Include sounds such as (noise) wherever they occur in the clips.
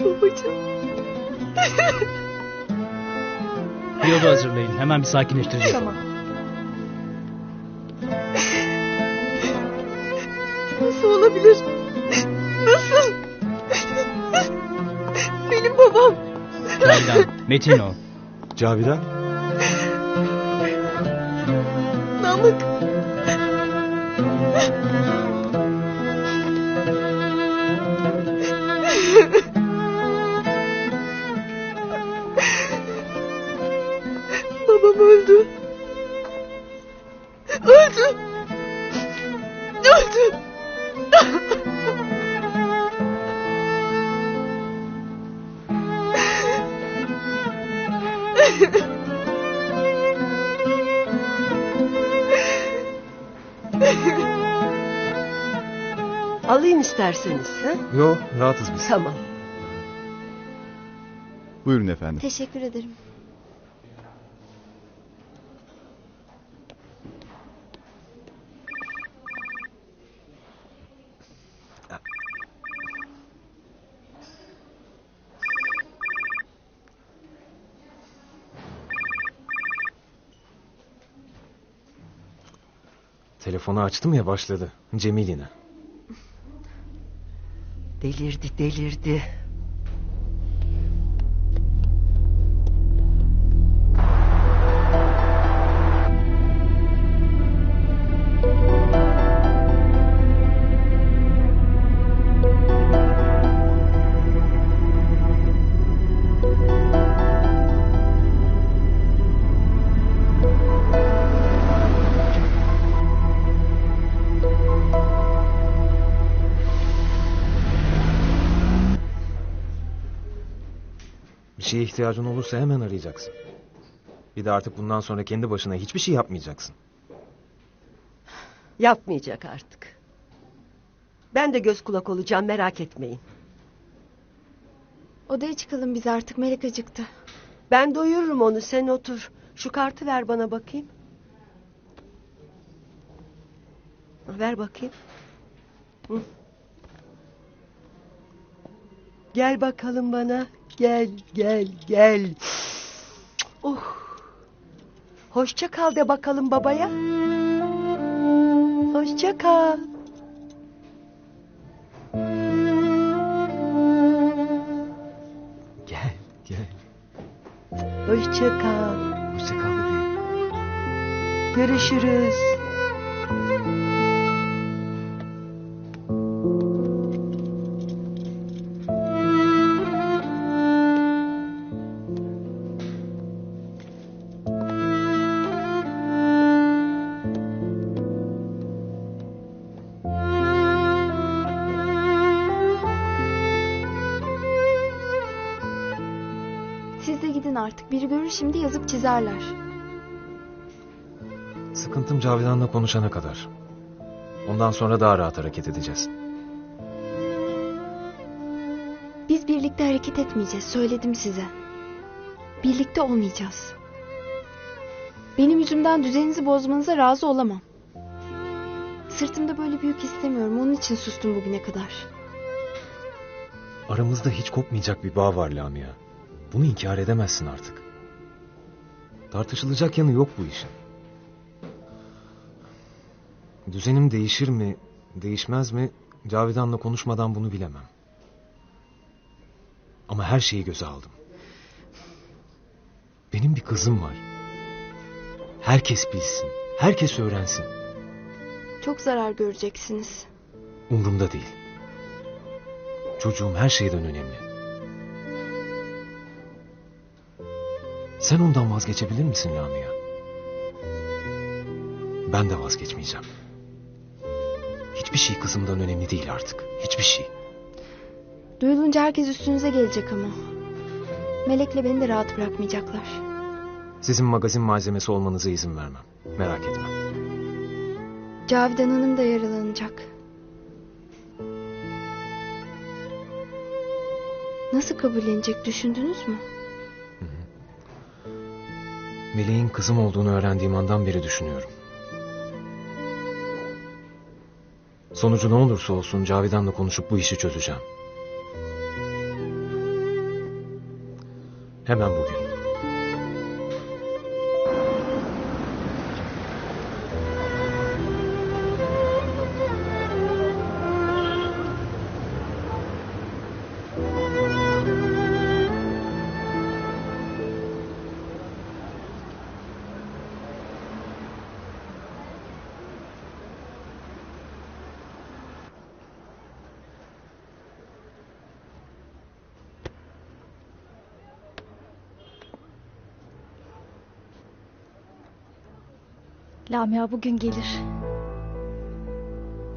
Babacığım. Bir oda hazırlayın. Hemen bir sakinleştireceğiz. Tamam. Nasıl olabilir? Nasıl? Benim babam. Cavidan, Metin o. Cavidan? Namık. Öldü. Öldü. Öldü. Alayım isterseniz. Ha? Yo rahatız biz. Tamam. Buyurun efendim. Teşekkür ederim. Telefonu açtım ya başladı. Cemil yine. Delirdi delirdi. Şeye ihtiyacın olursa hemen arayacaksın. Bir de artık bundan sonra kendi başına hiçbir şey yapmayacaksın. Yapmayacak artık. Ben de göz kulak olacağım merak etmeyin. Odaya çıkalım biz artık. Melek acıktı. Ben doyururum onu sen otur. Şu kartı ver bana bakayım. Ver bakayım. Hı. Gel bakalım bana. Gel gel gel. Oh. Hoşça kal de bakalım babaya. Hoşça kal. Gel gel. Hoşça kal. Hoşça kal bebeğim. Görüşürüz. Artık. Biri görür şimdi yazıp çizerler. Sıkıntım Cavidan'la konuşana kadar. Ondan sonra daha rahat hareket edeceğiz. Biz birlikte hareket etmeyeceğiz. Söyledim size. Birlikte olmayacağız. Benim yüzümden düzeninizi bozmanıza razı olamam. Sırtımda böyle büyük istemiyorum. Onun için sustum bugüne kadar. Aramızda hiç kopmayacak bir bağ var Lamia. Bunu inkar edemezsin artık. Tartışılacak yanı yok bu işin. Düzenim değişir mi, değişmez mi? Cavidan'la konuşmadan bunu bilemem. Ama her şeyi göze aldım. Benim bir kızım var. Herkes bilsin, herkes öğrensin. Çok zarar göreceksiniz. Umurumda değil. Çocuğum her şeyden önemli. Sen ondan vazgeçebilir misin Lamia? Ben de vazgeçmeyeceğim. Hiçbir şey kızımdan önemli değil artık. Hiçbir şey. Duyulunca herkes üstünüze gelecek ama. Melek'le beni de rahat bırakmayacaklar. Sizin magazin malzemesi olmanıza izin vermem. Merak etme. Cavidan Hanım da yaralanacak. Nasıl kabullenecek düşündünüz mü? Meleğin kızım olduğunu öğrendiğim andan beri düşünüyorum. Sonucu ne olursa olsun Cavidan'la konuşup bu işi çözeceğim. Hemen bugün. Lamia bugün gelir.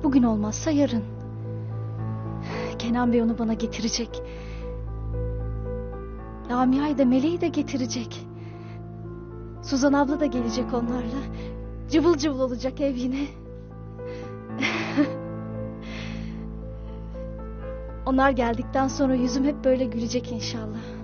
Bugün olmazsa yarın. Kenan Bey onu bana getirecek. Lamia'yı da Meleği de getirecek. Suzan abla da gelecek onlarla. Cıvıl cıvıl olacak ev yine. (laughs) Onlar geldikten sonra yüzüm hep böyle gülecek inşallah.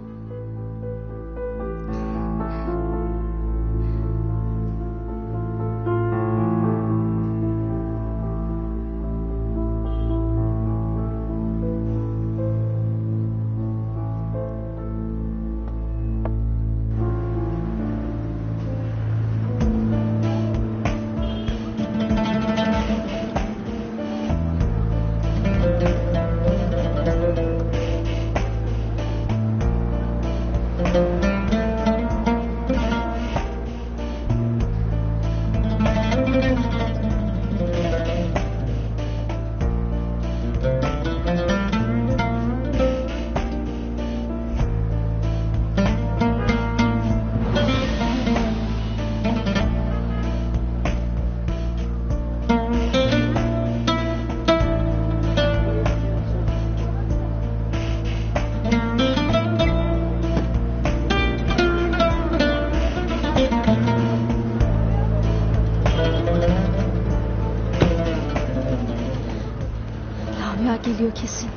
Lamia geliyor kesin.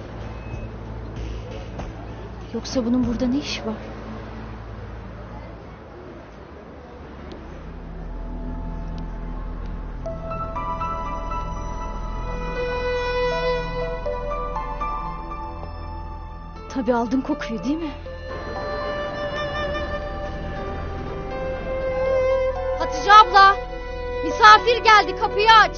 Yoksa bunun burada ne işi var? Tabii aldın kokuyu değil mi? Hatice abla! Misafir geldi kapıyı aç.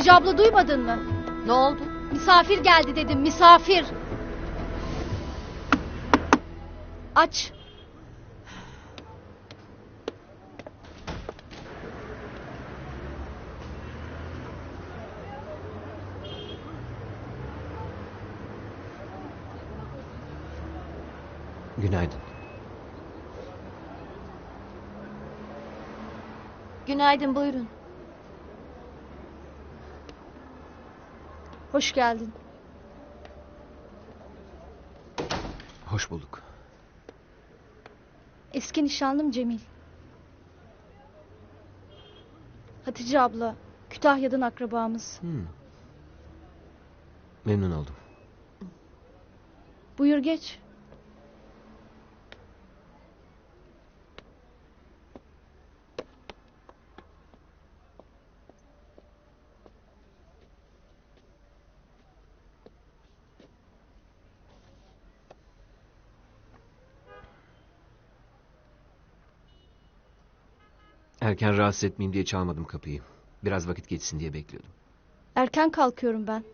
Hatice abla duymadın mı? Ne oldu? Misafir geldi dedim misafir. Aç. Günaydın. Günaydın buyurun. Hoş geldin. Hoş bulduk. Eski nişanlım Cemil. Hatice abla, Kütahya'dan akrabamız. Hmm. Memnun oldum. Buyur geç. Erken rahatsız etmeyeyim diye çalmadım kapıyı. Biraz vakit geçsin diye bekliyordum. Erken kalkıyorum ben.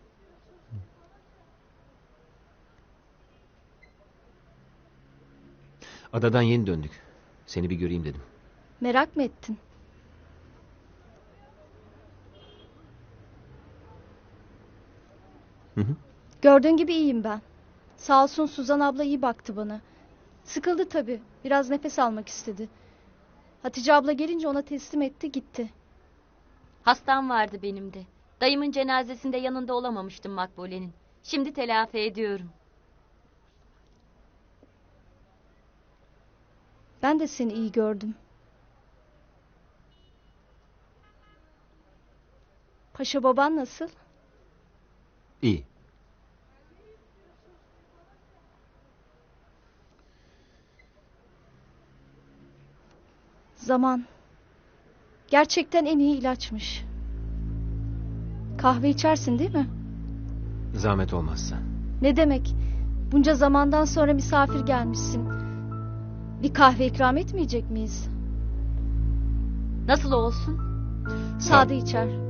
Adadan yeni döndük. Seni bir göreyim dedim. Merak mı ettin? Hı hı. Gördüğün gibi iyiyim ben. Sağ olsun Suzan abla iyi baktı bana. Sıkıldı tabii. Biraz nefes almak istedi. Hatice abla gelince ona teslim etti gitti. Hastam vardı benim de. Dayımın cenazesinde yanında olamamıştım Makbule'nin. Şimdi telafi ediyorum. Ben de seni iyi gördüm. Paşa baban nasıl? İyi. Zaman. Gerçekten en iyi ilaçmış. Kahve içersin değil mi? Zahmet olmazsa. Ne demek? Bunca zamandan sonra misafir gelmişsin. Bir kahve ikram etmeyecek miyiz? Nasıl olsun? Sade içer.